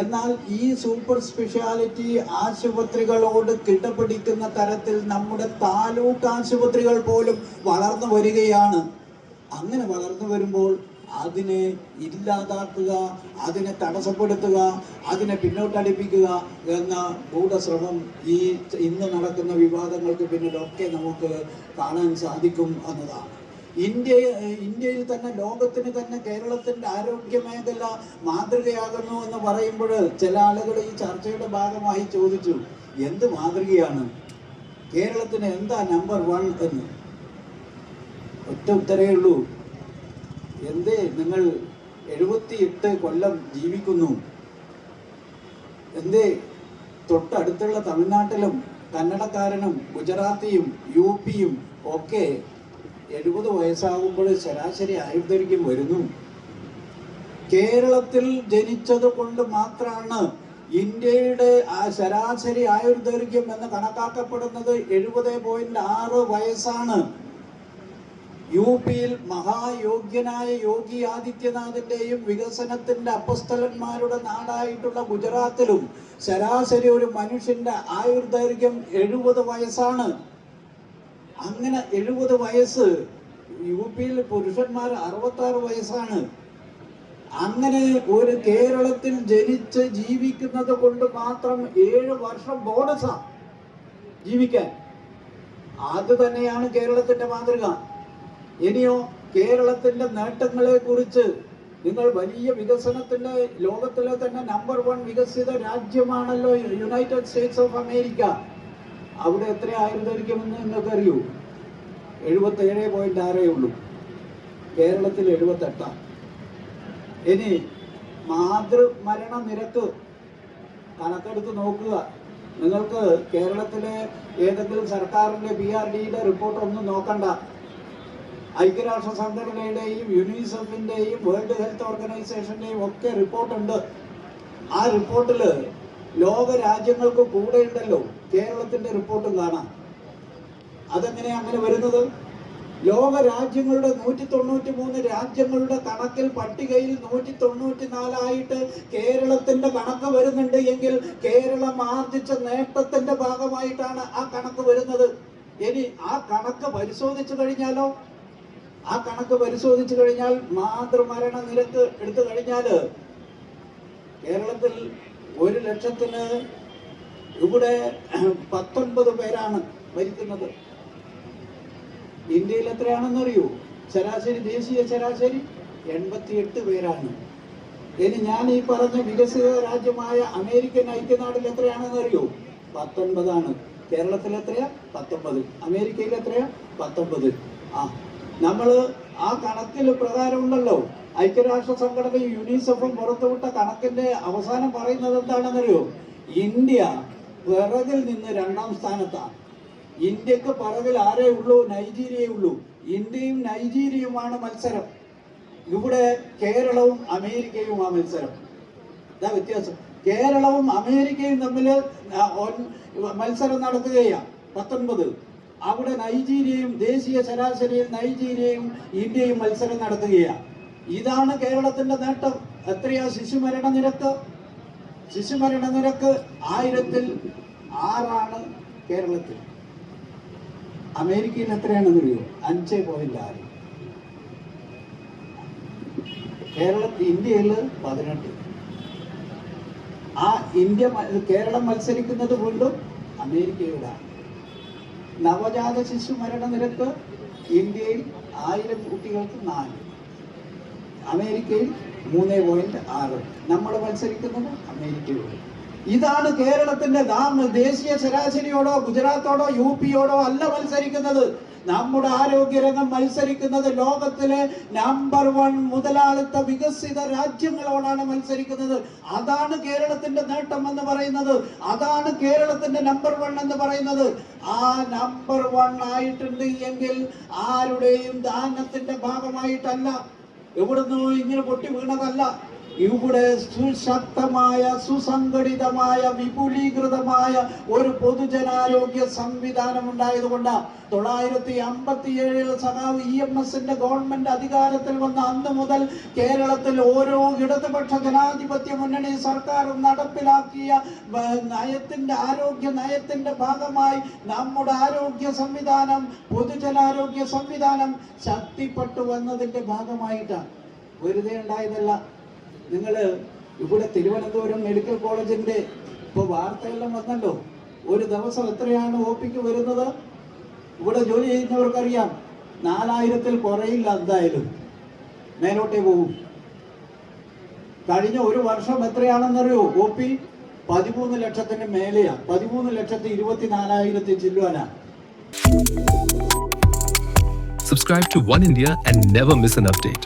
എന്നാൽ ഈ super speciality ആശുപത്രികളോട് കിടപിടിക്കുന്ന തരത്തിൽ നമ്മുടെ താലൂക്ക് ആശുപത്രികൾ പോലും വളർന്നു വരികയാണ്. അങ്ങനെ വളർന്നു വരുമ്പോൾ അതിനെ ഇല്ലാതാക്കുക അതിനെ തടസ്സപ്പെടുത്തുക അതിനെ പിന്നോട്ടടിപ്പിക്കുക എന്ന ഗൂഢശ്രമം ഈ ഇന്ന് നടക്കുന്ന വിവാദങ്ങൾക്ക് പിന്നിലൊക്കെ നമുക്ക് കാണാൻ സാധിക്കും എന്നതാണ്. ഇന്ത്യ ഇന്ത്യയിൽ തന്നെ ലോകത്തിന് തന്നെ കേരളത്തിന്റെ ആരോഗ്യ മേഖല മാതൃകയാകുന്നു എന്ന് പറയുമ്പോൾ ചില ആളുകൾ ഈ ചർച്ചയുടെ ഭാഗമായി ചോദിച്ചു എന്ത് മാതൃകയാണ്? കേരളത്തിന് എന്താ നമ്പർ വൺ എന്ന്? ഒറ്റ ഉത്തരേ ഉള്ളൂ. എന്തേ നിങ്ങൾ എഴുപത്തിയെട്ട് കൊല്ലം ജീവിക്കുന്നു? എന്തേ തൊട്ടടുത്തുള്ള തമിഴ്നാട്ടിലും കന്നഡക്കാരനും ഗുജറാത്തിയും യു പിയും ഒക്കെ എഴുപത് വയസ്സാകുമ്പോൾ ശരാശരി ആയുർദൈർഘ്യം വരുന്നു. കേരളത്തിൽ ജനിച്ചത് കൊണ്ട് മാത്രമാണ് ഇന്ത്യയുടെ ആ ശരാശരി ആയുർദൈർഘ്യം എന്ന് കണക്കാക്കപ്പെടുന്നത് എഴുപത് പോയിന്റ് ആറ് വയസ്സാണ്. യു പിയിൽ മഹായോഗ്യനായ യോഗി ആദിത്യനാഥിന്റെയും വികസനത്തിന്റെ അപ്പസ്തലന്മാരുടെ നാടായിട്ടുള്ള ഗുജറാത്തിലും ശരാശരി ഒരു മനുഷ്യന്റെ ആയുർദൈർഘ്യം എഴുപത് വയസ്സാണ്. അങ്ങനെ എഴുപത് വയസ്സ് യു പിയിൽ പുരുഷന്മാർ അറുപത്താറ് വയസ്സാണ്. അങ്ങനെ ഒരു കേരളത്തിൽ ജനിച്ച് ജീവിക്കുന്നത് കൊണ്ട് മാത്രം ഏഴ് വർഷം ബോണസാ ജീവിക്കാൻ. അത് തന്നെയാണ് കേരളത്തിന്റെ മാതൃക. ഇനിയോ കേരളത്തിന്റെ നേട്ടങ്ങളെ കുറിച്ച് നിങ്ങൾ വലിയ വികസനത്തിന്റെ ലോകത്തിലെ തന്നെ നമ്പർ വൺ വികസിത രാജ്യമാണല്ലോ യുണൈറ്റഡ് സ്റ്റേറ്റ്സ് ഓഫ് അമേരിക്ക അവിടെ എത്ര ആയുർദൈർഘ്യമെന്ന് നിങ്ങൾക്ക് അറിയൂ എഴുപത്തി ഏഴ് പോയിന്റ് ആറേ ഉള്ളൂ. കേരളത്തിൽ എഴുപത്തെട്ടാം. ഇനി മാതൃമരണ നിരക്ക് കണക്കെടുത്ത് നോക്കുക. നിങ്ങൾക്ക് കേരളത്തിലെ ഏതെങ്കിലും സർക്കാരിന്റെ ബി ആർ ഡിയുടെ റിപ്പോർട്ട് ഒന്നും നോക്കണ്ട. ഐക്യരാഷ്ട്ര സംഘടനയുടെയും യുനിസെഫിന്റെയും വേൾഡ് ഹെൽത്ത് ഓർഗനൈസേഷന്റെയും ഒക്കെ റിപ്പോർട്ടുണ്ട്. ആ റിപ്പോർട്ടിൽ ലോക രാജ്യങ്ങൾക്ക് കൂടെ ഉണ്ടല്ലോ. കേരളത്തിന്റെ റിപ്പോർട്ടും കാണാം അതെങ്ങനെ അങ്ങനെ വരുന്നത്? ലോക രാജ്യങ്ങളുടെ നൂറ്റി തൊണ്ണൂറ്റി മൂന്ന് രാജ്യങ്ങളുടെ കണക്കിൽ പട്ടികയിൽ നൂറ്റി തൊണ്ണൂറ്റി നാലായിട്ട് കേരളത്തിന്റെ കണക്ക് വരുന്നുണ്ട് എങ്കിൽ കേരളം ആർജിച്ച നേട്ടത്തിന്റെ ഭാഗമായിട്ടാണ് ആ കണക്ക് വരുന്നത്. ഇനി ആ കണക്ക് പരിശോധിച്ചു കഴിഞ്ഞാലോ? ആ കണക്ക് പരിശോധിച്ചു കഴിഞ്ഞാൽ മാതൃമരണ നിരക്ക് എടുത്തു കഴിഞ്ഞാൽ കേരളത്തിൽ ഒരു ലക്ഷത്തിന് ഇവിടെ പത്തൊൻപത് പേരാണ് മരിക്കുന്നത്. ഇന്ത്യയിൽ എത്രയാണെന്നറിയോ ശരാശരി ദേശീയ ശരാശരി എൺപത്തിയെട്ട് പേരാണ്. ഇനി ഞാൻ ഈ പറഞ്ഞ വികസിത രാജ്യമായ അമേരിക്കൻ ഐക്യനാടിൽ എത്രയാണെന്ന് അറിയോ? പത്തൊൻപതാണ്. കേരളത്തിൽ എത്രയാ? പത്തൊമ്പത്. അമേരിക്കയിൽ എത്രയാ? പത്തൊമ്പത്. ആ നമ്മൾ ആ കണക്കിൽ പ്രകാരമുണ്ടല്ലോ. ഐക്യരാഷ്ട്ര സംഘടനയും യുനിസെഫും പുറത്തുവിട്ട കണക്കിന്റെ അവസാനം പറയുന്നത് എന്താണെന്നറിയോ? ഇന്ത്യ പിറകിൽ നിന്ന് രണ്ടാം സ്ഥാനത്താണ്. ഇന്ത്യയ്ക്ക് പിറകിൽ ആരേ ഉള്ളൂ? നൈജീരിയേ ഉള്ളൂ. ഇന്ത്യയും നൈജീരിയയുമാണ് മത്സരം. ഇവിടെ കേരളവും അമേരിക്കയും ആ മത്സരം. ഇതാ വ്യത്യാസം. കേരളവും അമേരിക്കയും തമ്മിൽ മത്സരം നടക്കുകയാണ് പത്തൊൻപത്. അവിടെ നൈജീരിയയും ദേശീയ ശരാശരിയിൽ നൈജീരിയയും ഇന്ത്യയും മത്സരം നടത്തുകയാണ്. ഇതാണ് കേരളത്തിന്റെ നേട്ടം. എത്രയാ ശിശുമരണ നിരക്ക്? ശിശുമരണ നിരക്ക് ആയിരത്തിൽ ആറാണ് കേരളത്തിൽ. അമേരിക്കയിൽ എത്രയാണെന്ന് അറിയോ അഞ്ച് പോയിന്റ് ആറ്. കേരളത്തിൽ ഇന്ത്യയിൽ പതിനെട്ട്. ആ ഇന്ത്യ കേരളം മത്സരിക്കുന്നത് വീണ്ടും അമേരിക്കയോടാണ്. നവജാത ശിശു മരണ നിരക്ക് ഇന്ത്യയിൽ ആയിരം കുട്ടികൾക്ക് നാല്. അമേരിക്കയിൽ മൂന്ന് പോയിന്റ് ആറ്. നമ്മൾ മത്സരിക്കുന്നത് അമേരിക്കയോട് ഇതാണ് കേരളത്തിന്റെ നാം ദേശീയ ശരാശരിയോടോ ഗുജറാത്തോടോ യു പിയോടോ അല്ല മത്സരിക്കുന്നത്. നമ്മുടെ ആരോഗ്യരംഗം മത്സരിക്കുന്നത് ലോകത്തിലെ നമ്പർ വൺ മുതലാളിത്ത വികസിത രാജ്യങ്ങളോടാണ് മത്സരിക്കുന്നത്. അതാണ് കേരളത്തിന്റെ നേട്ടം എന്ന് പറയുന്നത്. അതാണ് കേരളത്തിന്റെ നമ്പർ വൺ എന്ന് പറയുന്നത്. ആ നമ്പർ വൺ ആയിട്ടുണ്ട് എങ്കിൽ ആരുടെയും ദാനത്തിന്റെ ഭാഗമായിട്ടല്ല. എവിടുന്നോ ഇങ്ങനെ പൊട്ടി വീണതല്ല. ഇവിടെ സുശക്തമായ സുസംഘടിതമായ വിപുലീകൃതമായ ഒരു പൊതുജനാരോഗ്യ സംവിധാനം ഉണ്ടായതുകൊണ്ട് തൊള്ളായിരത്തി അമ്പത്തി ഏഴിൽ സഖാവ് ഇ എം എസിന്റെ ഗവൺമെന്റ് അധികാരത്തിൽ വന്ന അന്ന് മുതൽ കേരളത്തിൽ ഓരോ ഇടതുപക്ഷ ജനാധിപത്യ മുന്നണി സർക്കാർ നടപ്പിലാക്കിയ നയത്തിന്റെ ആരോഗ്യ നയത്തിന്റെ ഭാഗമായി നമ്മുടെ ആരോഗ്യ സംവിധാനം പൊതുജനാരോഗ്യ സംവിധാനം ശക്തിപ്പെട്ടു വന്നതിന്റെ ഭാഗമായിട്ടാണ്. വെറുതെ ഉണ്ടായതല്ല. നിങ്ങൾ ഇവിടെ തിരുവനന്തപുരം മെഡിക്കൽ കോളേജിന്റെ ഇപ്പോൾ വാർത്തയെല്ലാം വന്നല്ലോ. ഒരു ദിവസം എത്രയാണ് ഒ പിക്ക് വരുന്നത്? ഇവിടെ ജോലി ചെയ്യുന്നവർക്കറിയാം. നാലായിരത്തിൽ കുറയില്ല എന്തായാലും. മേലോട്ടേ പോകും കഴിഞ്ഞ ഒരു വർഷം എത്രയാണെന്നറിയോ ഒ പി? പതിമൂന്ന് ലക്ഷത്തിന് മേലെയാ. പതിമൂന്ന് ലക്ഷത്തി ഇരുപത്തിനാലായിരത്തി ചില്ലുവാനാ. Subscribe to One India and never miss an update.